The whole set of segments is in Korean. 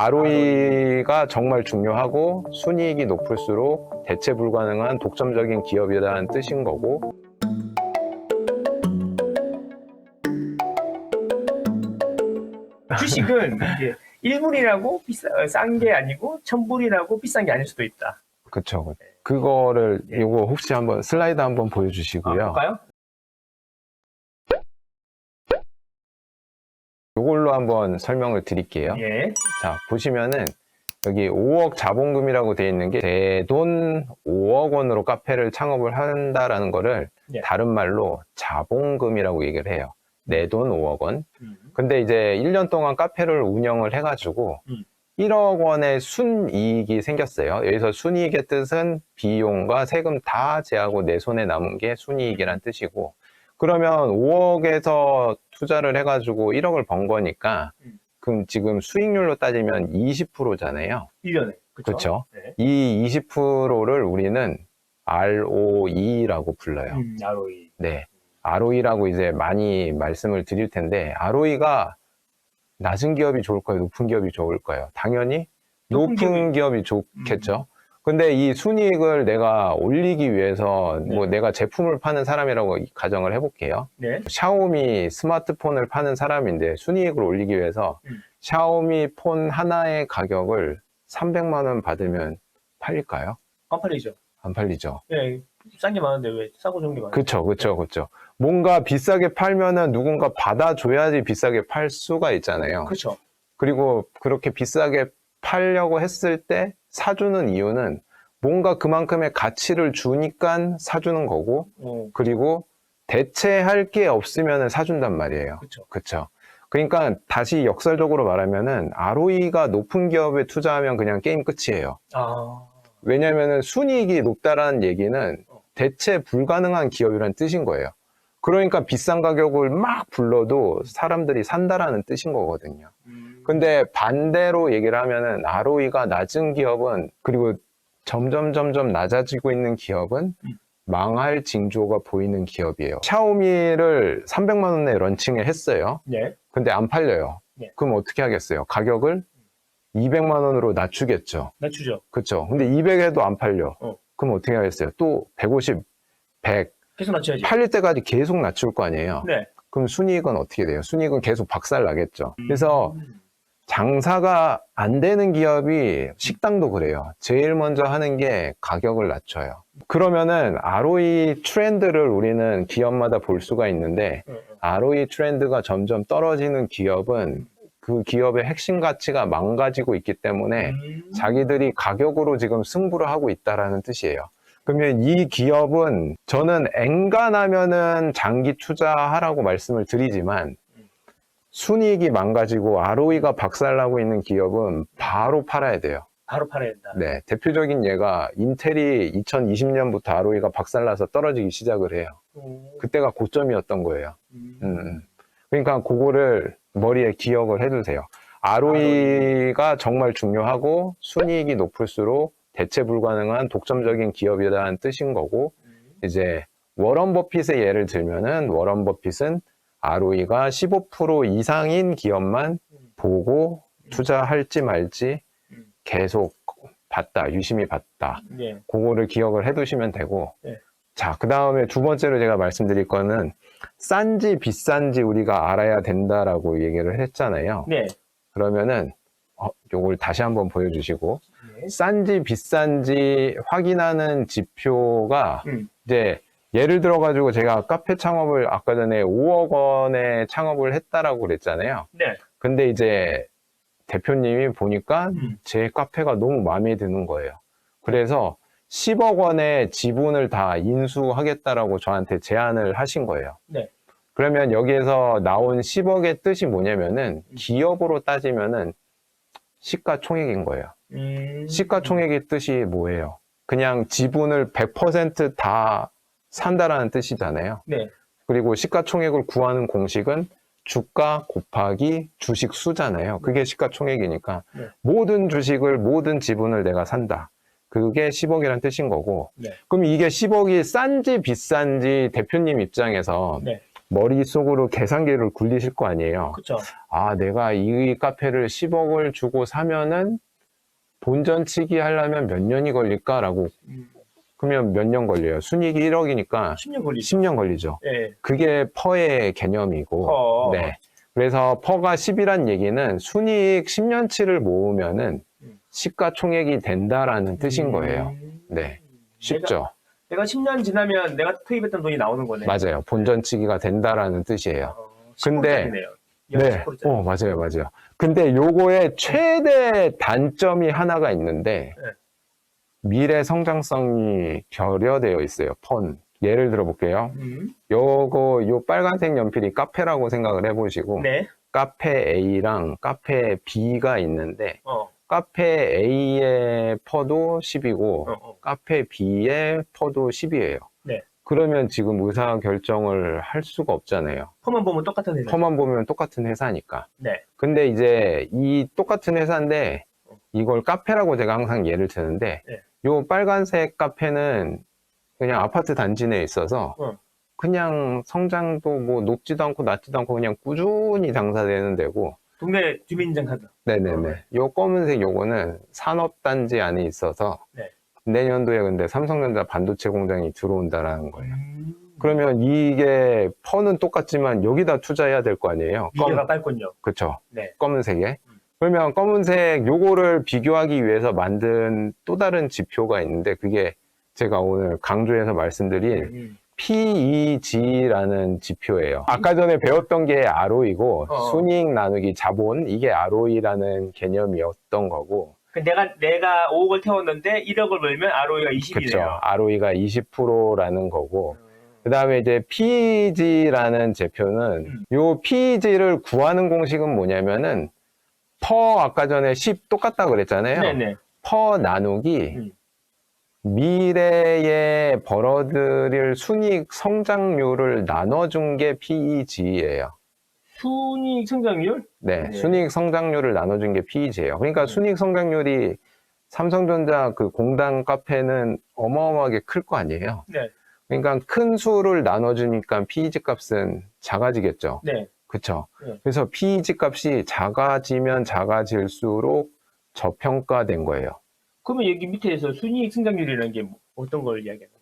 ROE가 정말 중요하고 순이익이 높을수록 대체 불가능한 독점적인 기업이라는 뜻인 거고 주식은 이게 1불이라고 비싸, 싼게 아니고 1000불이라고 비싼 게 아닐 수도 있다. 그쵸. 그거를 이거 혹시 한번 슬라이드 한번 아, 보여주시고요. 볼까요? 이걸로 한번 설명을 드릴게요. 예. 자, 보시면은 여기 5억 자본금이라고 되어 있는 게 제 돈 5억 원으로 카페를 창업을 한다라는 거를 예. 다른 말로 자본금이라고 얘기를 해요. 내 돈 5억 원. 음. 근데 이제 1년 동안 카페를 운영을 해가지고 음. 1억 원의 순이익이 생겼어요. 여기서 순이익의 뜻은 비용과 세금 다 제하고 내 손에 남은 게 순이익이란 뜻이고 그러면 5억에서 투자를 해가지고 1억을 번 거니까 음. 그럼 지금 수익률로 따지면 20%잖아요. 1년에. 그쵸? 네. 이 20%를 우리는 ROE라고 불러요. 음, ROE. 네. ROE라고 이제 많이 말씀을 드릴 텐데, ROE가 낮은 기업이 좋을까요? 높은 기업이 좋을까요? 당연히 높은 높은, 기업이 좋겠죠. 근데 이 순이익을 내가 올리기 위해서 뭐 네. 내가 제품을 파는 사람이라고 가정을 해볼게요. 네. 샤오미 스마트폰을 파는 사람인데 순이익을 올리기 위해서 음. 샤오미 폰 하나의 가격을 300만 원 받으면 팔릴까요? 안 팔리죠. 안 팔리죠. 예. 싼게 많은데 왜 싸고 좋은 게 많아요? 그쵸, 그쵸, 그쵸. 뭔가 비싸게 팔면은 누군가 받아줘야지 비싸게 팔 수가 있잖아요. 그렇죠. 그리고 그렇게 비싸게 팔려고 했을 때 사주는 이유는 뭔가 그만큼의 가치를 주니까 사주는 거고, 어, 그리고 대체할 게 없으면 사준단 말이에요. 그렇죠. 그러니까 다시 역설적으로 말하면은 ROE가 높은 기업에 투자하면 그냥 게임 끝이에요. 아. 왜냐면은 순이익이 높다라는 얘기는 대체 불가능한 기업이라는 뜻인 거예요. 그러니까 비싼 가격을 막 불러도 사람들이 산다라는 뜻인 거거든요. 음. 근데 반대로 얘기를 하면은 ROE가 낮은 기업은 그리고 점점 점점 낮아지고 있는 기업은 음. 망할 징조가 보이는 기업이에요. 샤오미를 300만 원에 런칭을 했어요. 네. 근데 안 팔려요. 네. 그럼 어떻게 하겠어요? 가격을 200만 원으로 낮추겠죠. 낮추죠. 그쵸. 근데 200에도 안 팔려. 어. 그럼 어떻게 하겠어요? 또 150, 100, 계속 낮춰야지. 팔릴 때까지 계속 낮출 거 아니에요? 네. 그럼 순이익은 어떻게 돼요? 순이익은 계속 박살 나겠죠. 그래서 음. 장사가 안 되는 기업이 식당도 그래요. 제일 먼저 하는 게 가격을 낮춰요. 그러면은 ROE 트렌드를 우리는 기업마다 볼 수가 있는데 어, 어. ROE 트렌드가 점점 떨어지는 기업은 그 기업의 핵심 가치가 망가지고 있기 때문에 음. 자기들이 가격으로 지금 승부를 하고 있다라는 뜻이에요. 그러면 이 기업은 저는 엔간하면은 장기 투자하라고 말씀을 드리지만 순이익이 망가지고 ROE가 박살나고 있는 기업은 바로 팔아야 돼요. 바로 팔아야 된다. 네, 대표적인 예가 인텔이 2020년부터 ROE가 박살나서 떨어지기 시작을 해요. 오. 그때가 고점이었던 거예요. 음. 음, 음. 그러니까 그거를 머리에 기억을 해두세요. ROE가 정말 중요하고 순이익이 높을수록 대체 불가능한 독점적인 기업이라는 뜻인 거고 음. 이제 워런 버핏의 예를 들면은 워런 버핏은 ROE가 15% 이상인 기업만 보고 투자할지 말지 음. 계속 봤다, 유심히 봤다. 네. 그거를 기억을 해두시면 되고. 네. 자, 그 다음에 두 번째로 제가 말씀드릴 거는 싼지 비싼지 우리가 알아야 된다라고 얘기를 했잖아요. 네. 그러면은 어, 요걸 다시 한번 보여주시고 네. 싼지 비싼지 확인하는 지표가 음. 이제 예를 들어 가지고 제가 카페 창업을 아까 전에 5억 원에 창업을 했다라고 그랬잖아요. 네. 근데 이제 대표님이 보니까 음. 제 카페가 너무 마음에 드는 거예요. 그래서 10억 원의 지분을 다 인수하겠다라고 저한테 제안을 하신 거예요. 네. 그러면 여기에서 나온 10억의 뜻이 뭐냐면은 음. 기업으로 따지면은 시가총액인 거예요. 음. 시가총액의 뜻이 뭐예요? 그냥 지분을 100%다 산다라는 뜻이잖아요. 네. 그리고 시가총액을 구하는 공식은 주가 곱하기 주식 수잖아요. 그게 시가총액이니까 네. 모든 주식을 모든 지분을 내가 산다. 그게 10억이라는 뜻인 거고. 네. 그럼 이게 10억이 싼지 비싼지 대표님 입장에서 네. 머릿속으로 계산기를 굴리실 거 아니에요. 그렇죠. 아, 내가 이 카페를 10억을 주고 사면은 본전 치기 하려면 몇 년이 걸릴까라고 음, 그러면 몇 년 걸려요? 순이익이 1억이니까 10년 걸리죠. 10년 걸리죠. 예. 그게 퍼의 개념이고 퍼. 네. 그래서 퍼가 10이란 얘기는 순이익 10년치를 모으면은 음. 시가총액이 된다라는 뜻인 음. 거예요. 네. 쉽죠? 내가 10년 지나면 내가 투입했던 돈이 나오는 거네. 맞아요. 본전치기가 된다라는 뜻이에요. 어, 근데- 10%짜리네요. 네. 10%짜리. 어, 맞아요, 맞아요. 근데 요거의 최대 단점이 하나가 있는데, 네. 미래 성장성이 결여되어 있어요, 펀. 예를 들어 볼게요. 음. 요거, 요 빨간색 연필이 카페라고 생각을 해 보시고, 네. 카페 A랑 카페 B가 있는데, 어. 카페 A의 퍼도 10이고, 어, 어. 카페 B의 퍼도 10이에요. 네. 그러면 지금 의사 결정을 할 수가 없잖아요. 퍼만 보면 똑같은 회사. 퍼만 보면 똑같은 회사니까. 네. 근데 이제 이 똑같은 회사인데 이걸 카페라고 제가 항상 예를 드는데 네. 요 빨간색 카페는 그냥 아파트 단지 내에 있어서 어. 그냥 성장도 뭐 높지도 않고 낮지도 않고 그냥 꾸준히 장사되는 데고 동네 주민인증 카드. 네네 네 요 검은색 요거는 산업단지 안에 있어서 네. 내년도에 근데 삼성전자 반도체 공장이 들어온다라는 거예요. 음. 그러면 이게 퍼는 똑같지만 여기다 투자해야 될 거 아니에요. 미래가 빨군요. 그쵸. 네. 검은색에. 음. 그러면 검은색 요거를 비교하기 위해서 만든 또 다른 지표가 있는데 그게 제가 오늘 강조해서 말씀드린 음. PEG라는 지표예요. 아까 전에 배웠던 게 ROE고 어. 순이익 나누기 자본 이게 ROE라는 개념이었던 거고 그 내가 내가 5억을 태웠는데 1억을 벌면 ROE가 20이네요. 그쵸. ROE가 20%라는 거고 그 다음에 이제 PEG라는 제표는 음. 요 PEG를 구하는 공식은 뭐냐면은 퍼 아까 전에 10 똑같다 그랬잖아요. 네네. 퍼 나누기 음. 미래에 벌어들일 순이익 성장률을 나눠준 게 PEG예요. 순이익 성장률? 네, 네. 순이익 성장률을 나눠준 게 PEG예요. 그러니까 음. 순이익 성장률이 삼성전자 그 공당 카페는 어마어마하게 클 거 아니에요. 네. 그러니까 큰 수를 나눠주니까 PEG 값은 작아지겠죠. 네. 그쵸? 네. 그래서 PEG 값이 작아지면 작아질수록 저평가된 거예요. 그러면 여기 밑에서 순이익 성장률이라는 게 뭐- 어떤 걸 이야기하는 거예요?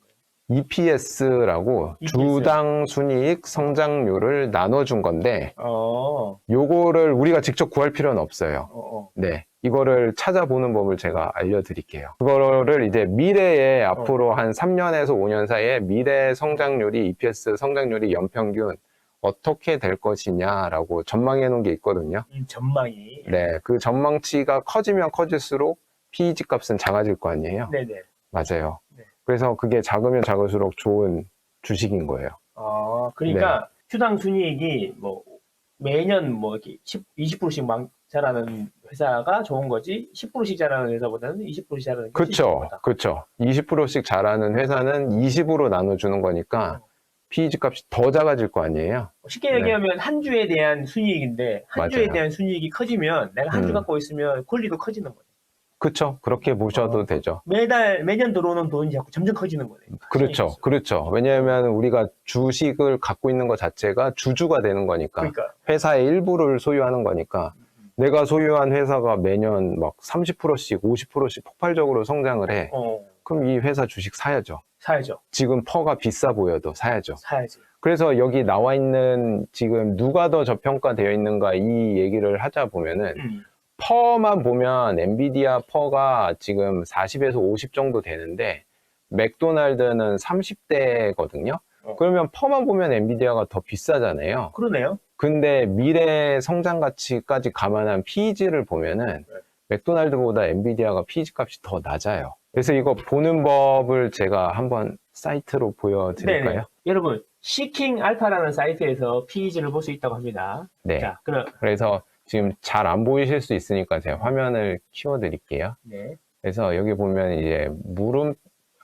EPS라고 EPS. 주당 순이익 성장률을 나눠준 건데 어, 요거를 우리가 직접 구할 필요는 없어요. 어, 어. 네. 이거를 찾아보는 법을 제가 알려드릴게요. 그거를 이제 미래에 어. 앞으로 한 3년에서 5년 사이에 미래 성장률이 EPS 성장률이 연평균 어떻게 될 것이냐라고 전망해 놓은 게 있거든요. 음, 전망이. 네. 그 전망치가 커지면 커질수록 PEG 값은 작아질 거 아니에요. 네네. 맞아요. 네. 그래서 그게 작으면 작을수록 좋은 주식인 거예요. 아, 그러니까 네. 주당 순이익이 뭐 매년 뭐 이렇게 10, 20%씩 막 자라는 회사가 좋은 거지 10%씩 자라는 회사보다는 20%씩 자라는 게 좋은. 거다. 그쵸. 20%씩 잘하는 회사는 20으로 나눠 주는 거니까 어. PEG 값이 더 작아질 거 아니에요. 쉽게 네. 얘기하면 한 주에 대한 순이익인데 한 주에 맞아요. 대한 순이익이 커지면 내가 한 주 음. 갖고 있으면 권리도 커지는 거예요. 그쵸. 그렇게 보셔도 어. 되죠. 매달 매년 들어오는 돈이 자꾸 점점 커지는 거네. 그렇죠. 그렇죠. 왜냐하면 우리가 주식을 갖고 있는 것 자체가 주주가 되는 거니까. 그러니까 회사의 일부를 소유하는 거니까. 내가 소유한 회사가 매년 막 30%씩, 50%씩 폭발적으로 성장을 해. 어 그럼 이 회사 주식 사야죠. 사야죠. 지금 퍼가 비싸 보여도 사야죠. 사야지. 그래서 여기 나와 있는 지금 누가 더 저평가되어 있는가 이 얘기를 하자 보면은 음. 퍼만 보면 엔비디아 퍼가 지금 40에서 50 정도 되는데 맥도날드는 30대거든요. 어. 그러면 퍼만 보면 엔비디아가 더 비싸잖아요. 그러네요. 근데 미래 성장 가치까지 감안한 PEG를 보면은 네. 맥도날드보다 엔비디아가 PEG 값이 더 낮아요. 그래서 이거 보는 법을 제가 한번 사이트로 보여드릴까요? 네네. 여러분 시킹 알파라는 사이트에서 PEG를 볼 수 있다고 합니다. 네. 자, 그럼 그래서 지금 잘 안 보이실 수 있으니까 제가 화면을 키워드릴게요. 네, 그래서 여기 보면 이제 물음,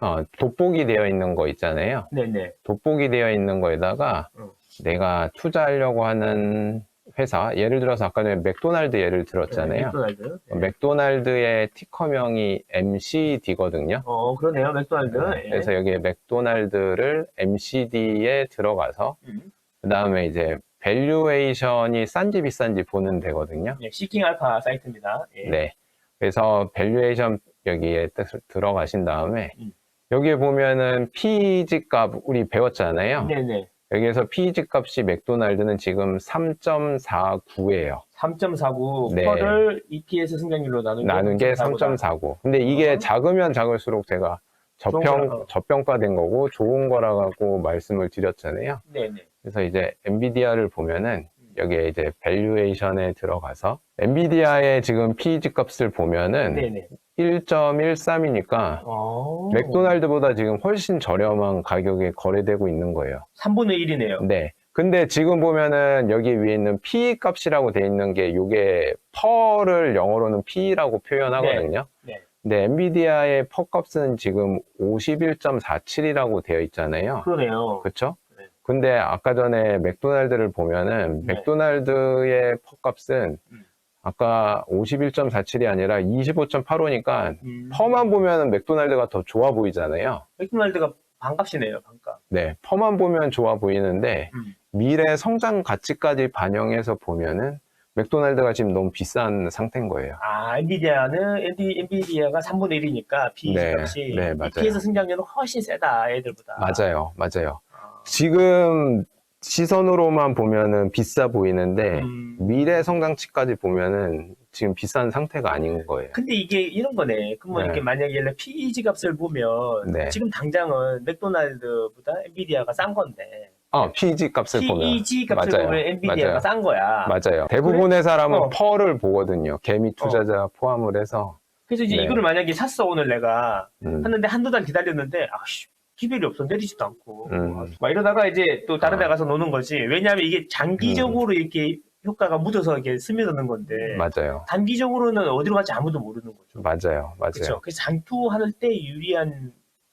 어, 돋보기 되어 있는 거 있잖아요. 네네. 돋보기 되어 있는 거에다가 어. 내가 투자하려고 하는 회사, 예를 들어서 아까 전에 맥도날드 예를 들었잖아요. 맥도날드. 네. 맥도날드의 티커명이 MCD거든요. 어, 그러네요. 맥도날드. 예. 그래서 여기에 맥도날드를 MCD에 들어가서 음. 그 다음에 이제 밸류에이션이 싼지 비싼지 보는 데거든요. 예, 시킹 알파 사이트입니다. 예. 네. 그래서 밸류에이션 여기에 딱 들어가신 다음에 음. 여기에 보면은 PEG 값 우리 배웠잖아요. 네네. 여기에서 PEG 값이 맥도날드는 지금 3.49예요. 3.49 네. 퍼를 EPS 승장률로 나눈 나눈 게3.49 다. 3.49. 근데 이게 어. 작으면 작을수록 제가 저평. 저평가된 거고 좋은 거라고 말씀을 드렸잖아요. 네네. 그래서 이제 엔비디아를 보면은 음. 여기에 이제 밸류에이션에 들어가서 엔비디아의 지금 PEG 값을 보면은 네네. 1.13이니까 어. 맥도날드보다 지금 훨씬 저렴한 가격에 거래되고 있는 거예요. 3분의 1이네요. 네. 근데 지금 보면은 여기 위에 있는 P 값이라고 돼 있는 게 이게 퍼를 영어로는 P라고 표현하거든요. 네. 네. 근데 엔비디아의 퍼 값은 지금 51.47이라고 되어 있잖아요. 그러네요. 그렇죠? 네. 근데 아까 전에 맥도날드를 보면은 네. 맥도날드의 퍼 값은 음. 아까 51.47이 아니라 25.85니까 음. 퍼만 보면은 맥도날드가 더 좋아 보이잖아요. 맥도날드가 반값이네요. 반값. 네, 퍼만 보면 좋아 보이는데 음. 미래 성장 가치까지 반영해서 보면은 맥도날드가 지금 너무 비싼 상태인 거예요. 아, 엔비디아는 엔비, 엔비디아가 3분의 1이니까 PE 네, 값이 네, 맞아요. EPS 승장률은 훨씬 세다. 애들보다. 맞아요, 맞아요. 아. 지금 시선으로만 보면은 비싸 보이는데 음. 미래 성장치까지 보면은 지금 비싼 상태가 아닌 거예요. 근데 이게 이런 거네. 그러면 네. 이게 만약에 예를 PEG 값을 보면 네. 지금 당장은 맥도날드보다 엔비디아가 싼 건데 아, PEG 값을 보면 PEG 값을 맞아요. 보면 엔비디아가 맞아요. 싼 거야. 맞아요. 대부분의 사람은 어. 퍼를 보거든요. 개미 투자자 포함을 해서. 그래서 이제 네. 이거를 만약에 샀어 오늘 내가 음, 했는데 한두 달 기다렸는데 아씨 기별이 없어 내리지도 않고 음. 막 이러다가 이제 또 다른 데 아. 가서 노는 거지 왜냐하면 이게 장기적으로 이렇게 효과가 묻어서 이렇게 스며드는 건데 맞아요. 단기적으로는 어디로 갈지 아무도 모르는 거죠 맞아요. 맞아요. 그렇죠 그래서 장투할 때 유리한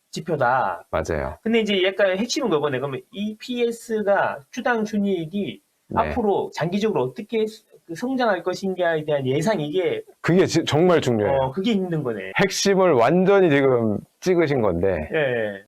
지표다 맞아요. 근데 이제 약간 핵심은 그거네 그러면 EPS가 주당 순이익이 네. 앞으로 장기적으로 어떻게 수- 그 성장할 것인가에 대한 예상 이게 그게 지- 정말 중요해요. 어 그게 힘든 거네 핵심을 완전히 지금 찍으신 건데 예, 예.